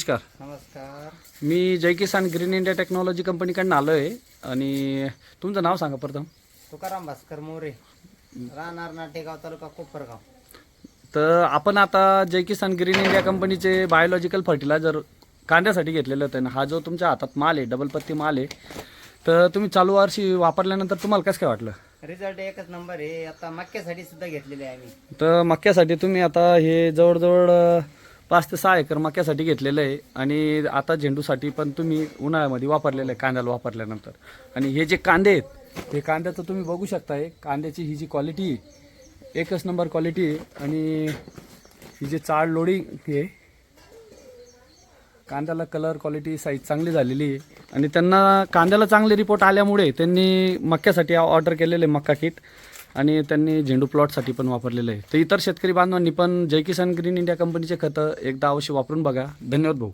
नमस्कार. नमस्कार. मी Jai Kisan green India technology कंपनीकडनं आलो आहे आणि तुमचं नाव सांगा प्रथम. तुकाराम भास्कर मोरे. राहणार नाटेगाव तालुका कोपरगाव. तर आपण आता जय किसान ग्रीन इंडिया कंपनीचे बायोलॉजिकल फर्टिलायझर कांद्यासाठी घेतलेलं होतं ना हा जो तुमच्या हातात माल आहे डबल पत्ती माल आहे. तर तुम्ही चालू वर्षी वापरल्यानंतर तुम्हाला कसं काय वाटलं? रिझल्ट एकच नंबर आहे. आता मक्यासाठी सुद्धा घेतलेले आहे आम्ही. तर मक्यासाठी तुम्ही आता हे जवळजवळ अं, पाच ते सहा एकर मक्यासाठी घेतलेलं आहे. आणि आता झेंडूसाठी पण तुम्ही उन्हाळ्यामध्ये वापरलेलं आहे कांद्याला वापरल्यानंतर. आणि हे जे कांदे आहेत हे कांद्याचं तुम्ही बघू शकताय कांद्याची ही जी क्वालिटी आहे एकच नंबर क्वालिटी आहे. आणि ही जी चाळ लोडिंग हे कांद्याला कलर क्वालिटी साईज चांगली झालेली आहे. आणि त्यांना कांद्याला चांगले रिपोर्ट आल्यामुळे त्यांनी मक्यासाठी ऑर्डर केलेले मक्का किट आणि त्यांनी झेंडू प्लॉटसाठी पण वापरलेलं आहे. तर इतर शेतकरी बांधवांनी पण जय किसान ग्रीन इंडिया कंपनीचे खतं एकदा अवश्य वापरून बघा. धन्यवाद भाऊ.